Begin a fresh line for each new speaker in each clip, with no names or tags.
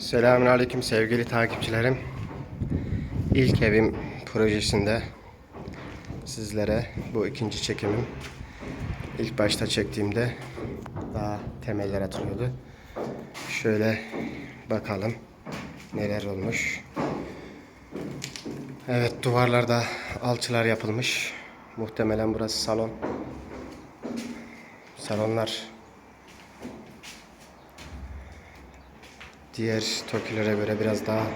Selamünaleyküm sevgili takipçilerim. İlk evim projesinde sizlere bu ikinci çekimim. İlk başta çektiğimde daha temeller atılıyordu. Şöyle bakalım neler olmuş. Evet duvarlarda alçılar yapılmış. Muhtemelen burası salon. Salonlar diğer tokilere göre biraz daha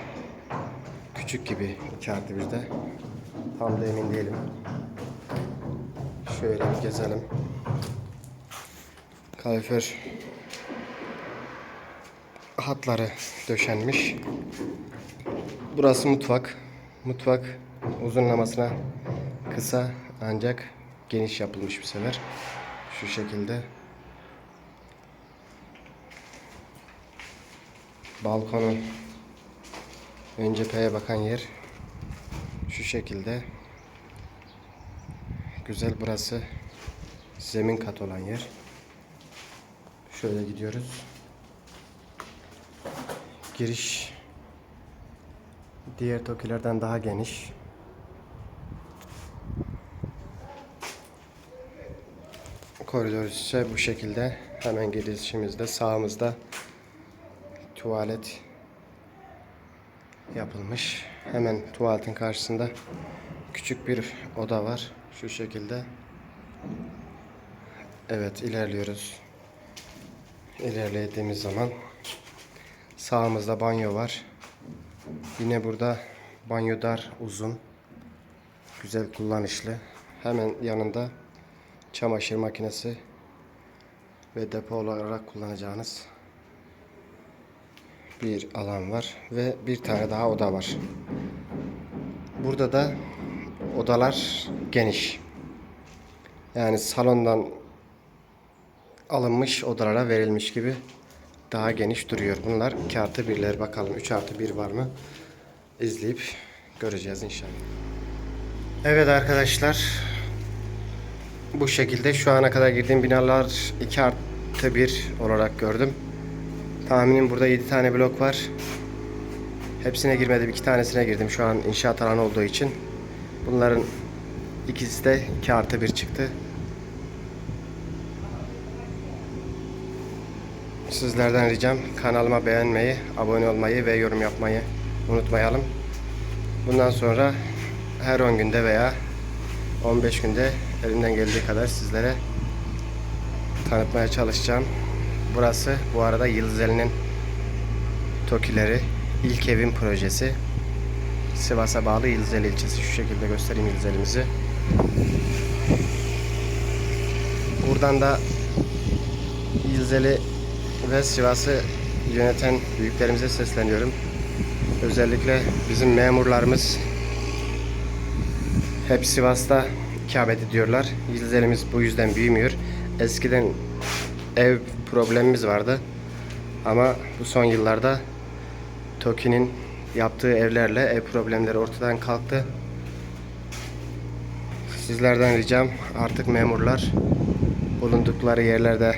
küçük gibi 2 artı 1'de. Tam da emin değilim. Şöyle bir gezelim. Kalorifer hatları döşenmiş. Burası mutfak. Mutfak uzunlamasına kısa ancak geniş yapılmış bir sefer. Şu şekilde. Balkonun ön cepheye bakan yer şu şekilde. Güzel burası zemin kat olan yer. Şöyle gidiyoruz. Giriş diğer tokilerden daha geniş. Koridor ise bu şekilde. Hemen girişimizde sağımızda tuvalet yapılmış. Hemen tuvaletin karşısında küçük bir oda var. Şu şekilde. Evet ilerliyoruz. İlerlediğimiz zaman sağımızda banyo var. Yine burada banyo dar, uzun. Güzel kullanışlı. Hemen yanında çamaşır makinesi ve depo olarak kullanacağınız bir alan var ve bir tane daha oda var. Burada da odalar geniş. Yani salondan alınmış odalara verilmiş gibi daha geniş duruyor. Bunlar 2 artı 1'ler bakalım 3 artı 1 var mı? İzleyip göreceğiz inşallah. Evet arkadaşlar bu şekilde şu ana kadar girdiğim binalar 2 artı 1 olarak gördüm. Tahminim burada 7 tane blok var. Hepsine girmedim. 2 tanesine girdim şu an inşaat alanı olduğu için. Bunların ikisi de 2 artı 1 çıktı. Sizlerden ricam kanalıma beğenmeyi, abone olmayı ve yorum yapmayı unutmayalım. Bundan sonra her 10 günde veya 15 günde elimden geldiği kadar sizlere tanıtmaya çalışacağım. Burası bu arada Yıldızeli'nin Tokileri ilk evin projesi. Sivas'a bağlı Yıldızeli ilçesi. Şu şekilde göstereyim Yıldızeli'mizi. Buradan da Yıldızeli ve Sivas'ı yöneten büyüklerimize sesleniyorum. Özellikle bizim memurlarımız hep Sivas'ta ikamet ediyorlar. Yıldızeli'miz bu yüzden büyümüyor. Eskiden ev problemimiz vardı. Ama bu son yıllarda TOKİ'nin yaptığı evlerle ev problemleri ortadan kalktı. Sizlerden ricam artık memurlar bulundukları yerlerde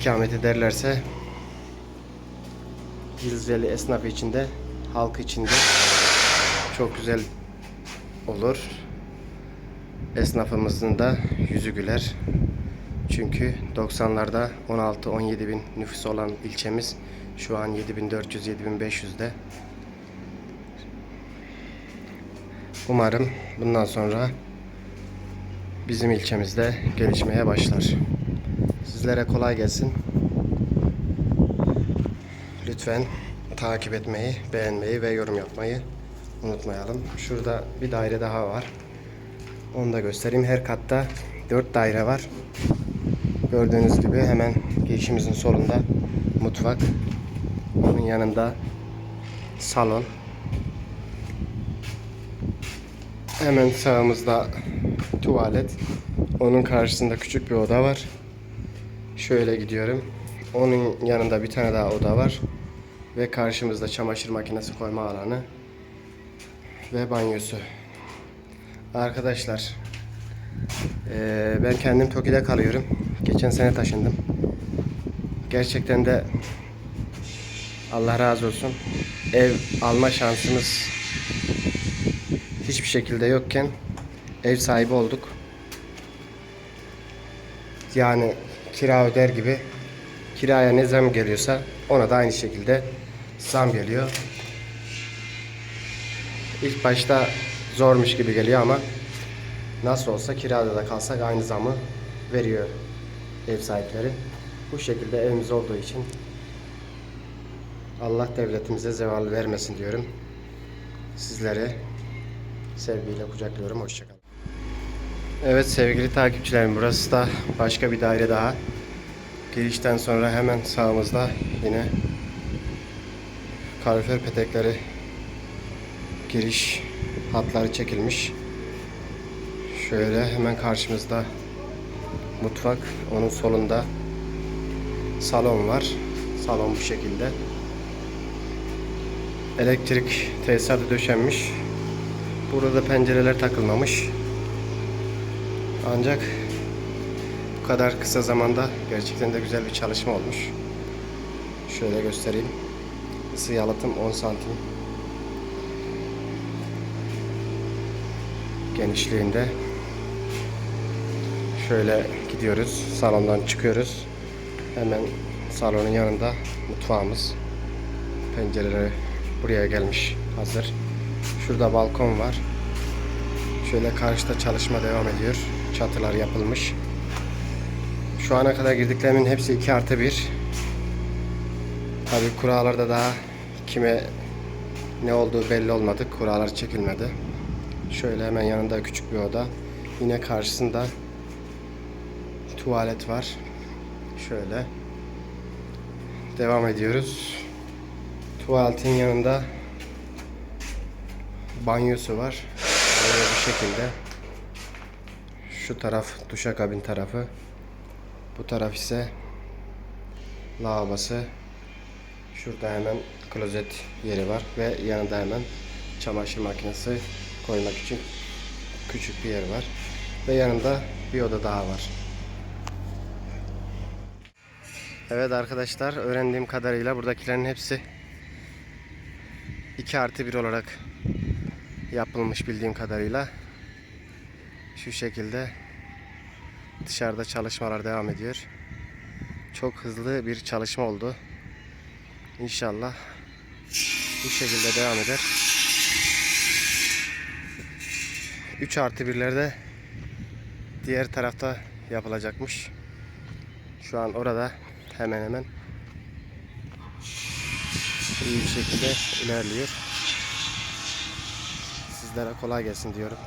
ikamet ederlerse Yıldızeli esnaf içinde, halk içinde çok güzel olur. Esnafımızın da yüzü güler. Çünkü 90'larda 16-17 bin nüfus olan ilçemiz şu an 7400-7500'de. Umarım bundan sonra bizim ilçemizde gelişmeye başlar. Sizlere kolay gelsin. Lütfen takip etmeyi, beğenmeyi ve yorum yapmayı unutmayalım. Şurada bir daire daha var. Onu da göstereyim. Her katta 4 daire var. Gördüğünüz gibi hemen girişimizin solunda mutfak. Onun yanında salon. Hemen sağımızda tuvalet. Onun karşısında küçük bir oda var. Şöyle gidiyorum. Onun yanında bir tane daha oda var. Ve karşımızda çamaşır makinesi koyma alanı. Ve banyosu. Arkadaşlar ben kendim Toki'de kalıyorum. Geçen sene taşındım. Gerçekten de Allah razı olsun. Ev alma şansımız hiçbir şekilde yokken ev sahibi olduk. Yani kira öder gibi kiraya ne zam geliyorsa ona da aynı şekilde zam geliyor. İlk başta zormuş gibi geliyor ama nasıl olsa kirada da kalsak aynı zamı veriyor ev sahipleri. Bu şekilde evimiz olduğu için Allah devletimize zeval vermesin diyorum. Sizleri sevgiyle kucaklıyorum. Hoşçakalın. Evet sevgili takipçilerim burası da başka bir daire daha. Girişten sonra hemen sağımızda yine kalorifer petekleri giriş hatları çekilmiş. Şöyle hemen karşımızda mutfak, onun solunda salon var. Salon bu şekilde. Elektrik tesisatı döşenmiş. Burada pencereler takılmamış. Ancak bu kadar kısa zamanda gerçekten de güzel bir çalışma olmuş. Şöyle göstereyim. Isı yalıtım 10 santim genişliğinde. Şöyle gidiyoruz. Salondan çıkıyoruz. Hemen salonun yanında mutfağımız. Pencereleri buraya gelmiş hazır. Şurada balkon var. Şöyle karşıda çalışma devam ediyor. Çatılar yapılmış. Şu ana kadar girdiklerimin hepsi 2 artı 1. Tabi kurallarda daha kime ne olduğu belli olmadı. Kurallar çekilmedi. Şöyle hemen yanında küçük bir oda. Yine karşısında tuvalet var. Şöyle. Devam ediyoruz. Tuvaletin yanında banyosu var. Banyo bu şekilde. Şu taraf duşakabin tarafı. Bu taraf ise lavabosu. Şurada hemen klozet yeri var ve yanında hemen çamaşır makinesi koymak için küçük bir yer var. Ve yanında bir oda daha var. Evet arkadaşlar öğrendiğim kadarıyla buradakilerin hepsi 2 artı 1 olarak yapılmış bildiğim kadarıyla. Şu şekilde dışarıda çalışmalar devam ediyor. Çok hızlı bir çalışma oldu. İnşallah bu şekilde devam eder. 3 artı 1'lerde diğer tarafta yapılacakmış. Şu an orada hemen hemen iyi bir şekilde ilerliyor. Sizlere kolay gelsin diyorum.